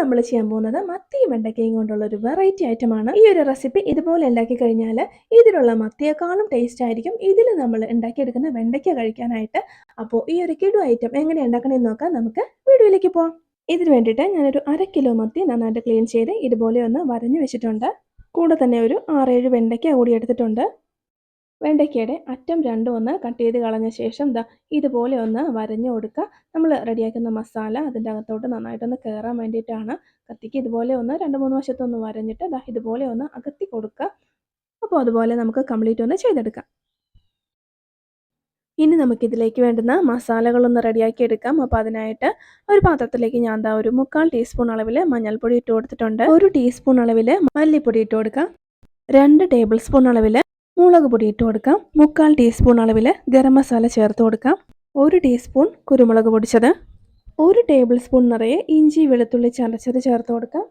നമ്മൾ ചെയ്യാൻ പോകുന്നത് മത്തിയും വെണ്ടയ്ക്കയും കൊണ്ടുള്ള ഒരു വെറൈറ്റി ഐറ്റമാണ് ഈ ഒരു റെസിപ്പി ഇതുപോലെ ഉണ്ടാക്കി കഴിഞ്ഞാൽ ഇതിലുള്ള മത്തിയേക്കാളും ടേസ്റ്റ് ആയിരിക്കും. ഇതിൽ നമ്മൾ ഉണ്ടാക്കിയെടുക്കുന്ന വെണ്ടയ്ക്ക കഴിക്കാനായിട്ട്. അപ്പോൾ ഈ ഒരു കിടു ഐറ്റം എങ്ങനെ ഉണ്ടാക്കണമെന്ന് നോക്കാം. നമുക്ക് വീഡിയോയിലേക്ക് പോവാം. ഇതിന് വേണ്ടിയിട്ട് ഞാനൊരു അര കിലോ മത്തി നന്നായിട്ട് ക്ലീൻ ചെയ്ത് ഇതുപോലെ ഒന്ന് വരഞ്ഞു വെച്ചിട്ടുണ്ട്. കൂടെ തന്നെ ഒരു ആറേഴ് വെണ്ടയ്ക്ക കൂടി എടുത്തിട്ടുണ്ട്. വെണ്ടയ്ക്കയുടെ അറ്റം രണ്ടും ഒന്ന് കട്ട് ചെയ്ത് കളഞ്ഞ ശേഷം ദാ ഇതുപോലെ ഒന്ന് വരഞ്ഞു കൊടുക്കുക നമ്മൾ റെഡിയാക്കുന്ന മസാല അതിന്റെ അകത്തോട്ട് നന്നായിട്ടൊന്ന് കയറാൻ വേണ്ടിയിട്ടാണ് കത്തിക്ക് ഇതുപോലെ ഒന്ന് രണ്ട് മൂന്ന് വശത്തൊന്ന് വരഞ്ഞിട്ട് ദാ ഇതുപോലെ ഒന്ന് അകത്തി കൊടുക്കുക അപ്പോൾ അതുപോലെ നമുക്ക് കംപ്ലീറ്റ് ഒന്ന് ചെയ്തെടുക്കാം. ഇനി നമുക്കിതിലേക്ക് വേണ്ടുന്ന മസാലകളൊന്ന് റെഡിയാക്കി എടുക്കാം. അപ്പോൾ അതിനായിട്ട് ഒരു പാത്രത്തിലേക്ക് ഞാൻ എന്താ ഒരു മുക്കാൽ ടീസ്പൂൺ അളവിൽ മഞ്ഞൾപ്പൊടി ഇട്ട് കൊടുത്തിട്ടുണ്ട്. ഒരു ടീസ്പൂൺ അളവിൽ മല്ലിപ്പൊടി ഇട്ട് കൊടുക്കാം. രണ്ട് ടേബിൾ സ്പൂൺ അളവിൽ മുളക് പൊടി ഇട്ട് കൊടുക്കാം. മുക്കാൽ ടീസ്പൂൺ അളവിൽ ഗരം മസാല ചേർത്ത് കൊടുക്കാം. ഒരു ടീസ്പൂൺ കുരുമുളക് പൊടിച്ചത്. ഒരു ടേബിൾ സ്പൂൺ നിറയെ ഇഞ്ചി വെളുത്തുള്ളി ചതച്ചത് ചേർത്ത് കൊടുക്കാം.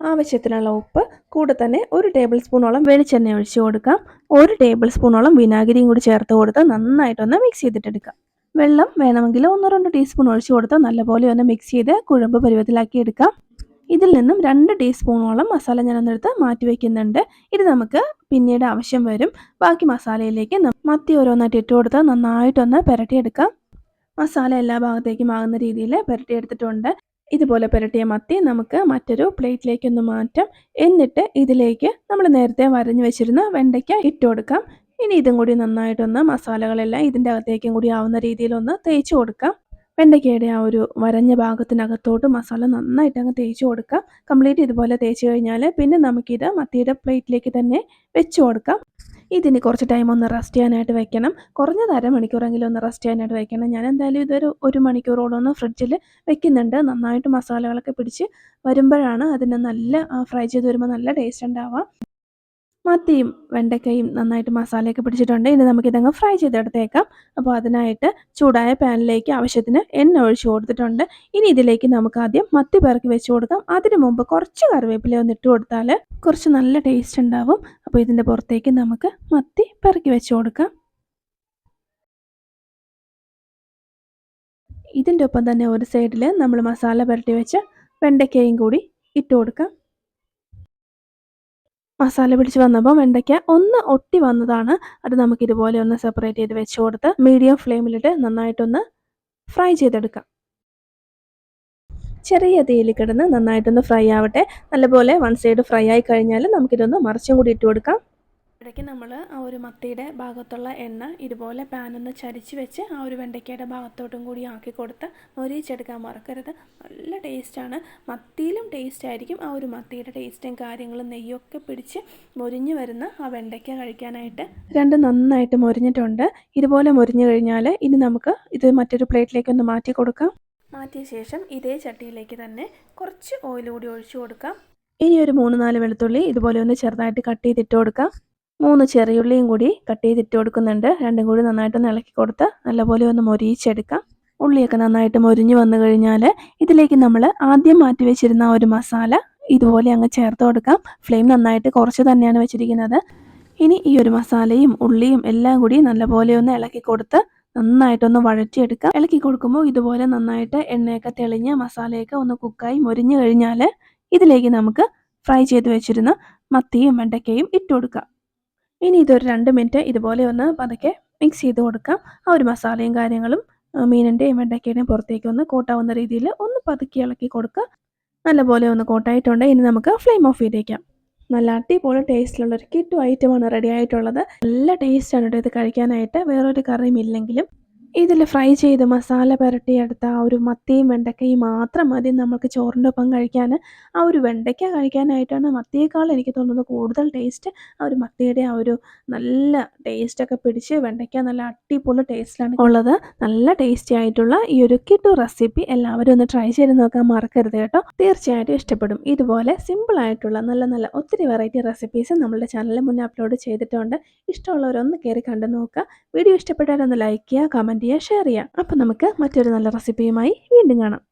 ആവശ്യത്തിനുള്ള ഉപ്പ് കൂടെ തന്നെ ഒരു ടേബിൾ സ്പൂണോളം വെളിച്ചെണ്ണ ഒഴിച്ചു കൊടുക്കാം. ഒരു ടേബിൾ സ്പൂണോളം വിനാഗിരിയും കൂടി ചേർത്ത് കൊടുത്ത് നന്നായിട്ടൊന്ന് മിക്സ് ചെയ്തിട്ടെടുക്കാം. വെള്ളം വേണമെങ്കിൽ ഒന്നോ രണ്ടോ ടീസ്പൂൺ ഒഴിച്ചു കൊടുത്ത് നല്ലപോലെ ഒന്ന് മിക്സ് ചെയ്ത് കുഴമ്പ് പരുവത്തിലാക്കി എടുക്കാം. ഇതിൽ നിന്നും രണ്ട് ടീസ്പൂണോളം മസാല ഞാനൊന്നെടുത്ത് മാറ്റി വയ്ക്കുന്നുണ്ട് ഇത് നമുക്ക് പിന്നീട് ആവശ്യം വരും. ബാക്കി മസാലയിലേക്ക് മത്തി ഓരോന്നായിട്ട് ഇട്ട് കൊടുത്ത് നന്നായിട്ടൊന്ന് പുരട്ടിയെടുക്കാം. മസാല എല്ലാ ഭാഗത്തേക്കും ആകുന്ന രീതിയിൽ പുരട്ടിയെടുത്തിട്ടുണ്ട്. ഇതുപോലെ പുരട്ടിയ മത്തി നമുക്ക് മറ്റൊരു പ്ലേറ്റിലേക്കൊന്ന് മാറ്റാം. എന്നിട്ട് ഇതിലേക്ക് നമ്മൾ നേരത്തെ വരഞ്ഞു വെച്ചിരുന്ന വെണ്ടയ്ക്ക ഇട്ട് കൊടുക്കാം. ഇനി ഇതും കൂടി നന്നായിട്ടൊന്ന് മസാലകളെല്ലാം ഇതിന്റെ അകത്തേക്കും കൂടി ആവുന്ന രീതിയിലൊന്ന് തേച്ച് കൊടുക്കാം. വെണ്ടയ്ക്കയുടെ ആ ഒരു വരഞ്ഞ ഭാഗത്തിനകത്തോട്ട് മസാല നന്നായിട്ട് അങ്ങ് തേച്ച് കൊടുക്കാം. കംപ്ലീറ്റ് ഇതുപോലെ തേച്ച് കഴിഞ്ഞാൽ പിന്നെ നമുക്കിത് മത്തിയുടെ പ്ലേറ്റിലേക്ക് തന്നെ വെച്ച് കൊടുക്കാം. ഇതിന് കുറച്ച് ടൈം ഒന്ന് റെസ്റ്റ് ചെയ്യാനായിട്ട് വെക്കണം. കുറഞ്ഞത് അരമണിക്കൂറെങ്കിലും ഒന്ന് റെസ്റ്റ് ചെയ്യാനായിട്ട് വെക്കണം. ഞാൻ എന്തായാലും ഇതൊരു ഒരു മണിക്കൂറോളം ഒന്ന് ഫ്രിഡ്ജിൽ വെക്കുന്നുണ്ട്. നന്നായിട്ട് മസാലകളൊക്കെ പിടിച്ച് വരുമ്പോഴാണ് അതിന് നല്ല ഫ്രൈ ചെയ്ത് വരുമ്പോൾ നല്ല ടേസ്റ്റ് ഉണ്ടാവുക. മത്തിയും വെണ്ടക്കയും നന്നായിട്ട് മസാലയൊക്കെ പിടിച്ചിട്ടുണ്ട്. ഇനി നമുക്കിതങ്ങ് ഫ്രൈ ചെയ്തെടുത്തേക്കാം. അപ്പോൾ അതിനായിട്ട് ചൂടായ പാനിലേക്ക് ആവശ്യത്തിന് എണ്ണ ഒഴിച്ചു കൊടുത്തിട്ടുണ്ട്. ഇനി ഇതിലേക്ക് നമുക്ക് ആദ്യം മത്തി പിറക്കി വെച്ച് കൊടുക്കാം. അതിനു മുമ്പ് കുറച്ച് കറിവേപ്പില ഒന്ന് ഇട്ട് കൊടുത്താൽ കുറച്ച് നല്ല ടേസ്റ്റ് ഉണ്ടാവും. അപ്പോൾ ഇതിന്റെ പുറത്തേക്ക് നമുക്ക് മത്തി പിറക്കി വെച്ച് കൊടുക്കാം. ഇതിന്റെ ഒപ്പം തന്നെ ഒരു സൈഡിൽ നമ്മൾ മസാല പുരട്ടി വെച്ച് വെണ്ടയ്ക്കയും കൂടി ഇട്ട് കൊടുക്കാം. മസാല പിടിച്ച് വന്നപ്പോൾ വെണ്ടയ്ക്ക ഒന്ന് ഒട്ടി വന്നതാണ്. അത് നമുക്ക് ഇതുപോലെ ഒന്ന് സെപ്പറേറ്റ് ചെയ്ത് വെച്ച് കൊടുത്ത് മീഡിയം ഫ്ലെയിമിലിട്ട് നന്നായിട്ടൊന്ന് ഫ്രൈ ചെയ്തെടുക്കാം. ചെറിയ തീയിൽ കിടന്ന് നന്നായിട്ടൊന്ന് ഫ്രൈ ആവട്ടെ. നല്ലപോലെ വൺ സൈഡ് ഫ്രൈ ആയി കഴിഞ്ഞാൽ നമുക്കിതൊന്ന് മറിച്ചും കൂടി ഇട്ട് കൊടുക്കാം. ഇടയ്ക്ക് നമ്മൾ ആ ഒരു മത്തിയുടെ ഭാഗത്തുള്ള എണ്ണ ഇതുപോലെ പാനൊന്ന് ചരിച്ച് വെച്ച് ആ ഒരു വെണ്ടയ്ക്കയുടെ ഭാഗത്തോട്ടും കൂടി ആക്കി കൊടുത്ത് മൊരിച്ചെടുക്കാൻ മറക്കരുത്. നല്ല ടേസ്റ്റാണ് മത്തിയിലും ടേസ്റ്റ് ആയിരിക്കും. ആ ഒരു മത്തിയുടെ ടേസ്റ്റും കാര്യങ്ങളും നെയ്യൊക്കെ പിടിച്ച് മൊരിഞ്ഞ് വരുന്ന ആ വെണ്ടയ്ക്ക കഴിക്കാനായിട്ട്. രണ്ട് നന്നായിട്ട് മൊരിഞ്ഞിട്ടുണ്ട്. ഇതുപോലെ മൊരിഞ്ഞു കഴിഞ്ഞാൽ ഇനി നമുക്ക് ഇത് മറ്റൊരു പ്ലേറ്റിലേക്ക് ഒന്ന് മാറ്റി കൊടുക്കാം. മാറ്റിയ ശേഷം ഇതേ ചട്ടിയിലേക്ക് തന്നെ കുറച്ച് ഓയിൽ കൂടി ഒഴിച്ചു കൊടുക്കാം. ഇനി ഒരു മൂന്ന് നാല് വെളുത്തുള്ളി ഇതുപോലെ ഒന്ന് ചെറുതായിട്ട് കട്ട് ചെയ്തിട്ട് കൊടുക്കാം. മൂന്ന് ചെറിയുള്ളിയും കൂടി കട്ട് ചെയ്തിട്ട് കൊടുക്കുന്നുണ്ട്. രണ്ടും കൂടി നന്നായിട്ടൊന്ന് ഇളക്കി കൊടുത്ത് നല്ലപോലെ ഒന്ന് മൊരിയിച്ചെടുക്കാം. ഉള്ളിയൊക്കെ നന്നായിട്ട് മൊരിഞ്ഞു വന്നു കഴിഞ്ഞാൽ ഇതിലേക്ക് നമ്മൾ ആദ്യം മാറ്റി വെച്ചിരുന്ന ഒരു മസാല ഇതുപോലെ അങ്ങ് ചേർത്ത് കൊടുക്കാം. ഫ്ലെയിം നന്നായിട്ട് കുറച്ച് തന്നെയാണ് വെച്ചിരിക്കുന്നത്. ഇനി ഈ ഒരു മസാലയും ഉള്ളിയും എല്ലാം കൂടി നല്ലപോലെ ഒന്ന് ഇളക്കി കൊടുത്ത് നന്നായിട്ടൊന്ന് വഴറ്റിയെടുക്കാം. ഇളക്കി കൊടുക്കുമ്പോൾ ഇതുപോലെ നന്നായിട്ട് എണ്ണയൊക്കെ തെളിഞ്ഞ് മസാലയൊക്കെ ഒന്ന് കുക്കായി മൊരിഞ്ഞു കഴിഞ്ഞാൽ ഇതിലേക്ക് നമുക്ക് ഫ്രൈ ചെയ്ത് വെച്ചിരുന്ന മത്തിയും വെണ്ടയ്ക്കയും ഇട്ട് കൊടുക്കാം. ഇനി ഇതൊരു രണ്ട് മിനിറ്റ് ഇതുപോലെ ഒന്ന് പതുക്കെ മിക്സ് ചെയ്ത് കൊടുക്കാം. ആ ഒരു മസാലയും കാര്യങ്ങളും മീനിന്റെയും വെണ്ടയ്ക്കയുടെയും പുറത്തേക്ക് ഒന്ന് കോട്ടാവുന്ന രീതിയിൽ ഒന്ന് പതുക്കി ഇളക്കി കൊടുക്കുക. നല്ലപോലെ ഒന്ന് കോട്ടായിട്ടുണ്ട്. ഇനി നമുക്ക് ഫ്ലെയിം ഓഫ് ചെയ്തേക്കാം. നല്ല അടിപൊളി ടേസ്റ്റിലുള്ള ഒരു കിറ്റു ഐറ്റമാണ് റെഡി ആയിട്ടുള്ളത്. നല്ല ടേസ്റ്റാണ് കേട്ടോ ഇത് കഴിക്കാനായിട്ട്. വേറൊരു കറിയും ഇല്ലെങ്കിലും ഇതിൽ ഫ്രൈ ചെയ്ത് മസാല പുരട്ടിയെടുത്ത ആ ഒരു മത്തിയും വെണ്ടക്കയും മാത്രം മതി നമുക്ക് ചോറിന്റെ ഒപ്പം കഴിക്കാൻ. ആ ഒരു വെണ്ടയ്ക്ക കഴിക്കാനായിട്ടാണ് മത്തിയേക്കാൾ എനിക്ക് തോന്നുന്നത് കൂടുതൽ ടേസ്റ്റ് ആ ഒരു മത്തിയുടെ ആ ഒരു നല്ല ടേസ്റ്റൊക്കെ പിടിച്ച് വെണ്ടയ്ക്ക നല്ല അടിപൊളി ടേസ്റ്റിലാണ് ഉള്ളത്. നല്ല ടേസ്റ്റി ആയിട്ടുള്ള ഈ ഒരു കിട്ടു റെസിപ്പി എല്ലാവരും ഒന്ന് ട്രൈ ചെയ്ത് നോക്കാൻ മറക്കരുത് കേട്ടോ. തീർച്ചയായിട്ടും ഇഷ്ടപ്പെടും. ഇതുപോലെ സിമ്പിളായിട്ടുള്ള നല്ല നല്ല ഒത്തിരി വെറൈറ്റി റെസിപ്പീസ് നമ്മുടെ ചാനലിൽ മുന്നേ അപ്ലോഡ് ചെയ്തിട്ടുണ്ട്. ഇഷ്ടമുള്ളവരൊന്ന് കയറി കണ്ടു നോക്കുക. വീഡിയോ ഇഷ്ടപ്പെട്ടാലൊന്ന് ലൈക്ക് ചെയ്യുക കമന്റ് ചെയ്യുക ഷെയർ ചെയ്യാം. അപ്പോൾ നമുക്ക് മറ്റൊരു നല്ല റെസിപ്പിയുമായി വീണ്ടും കാണാം.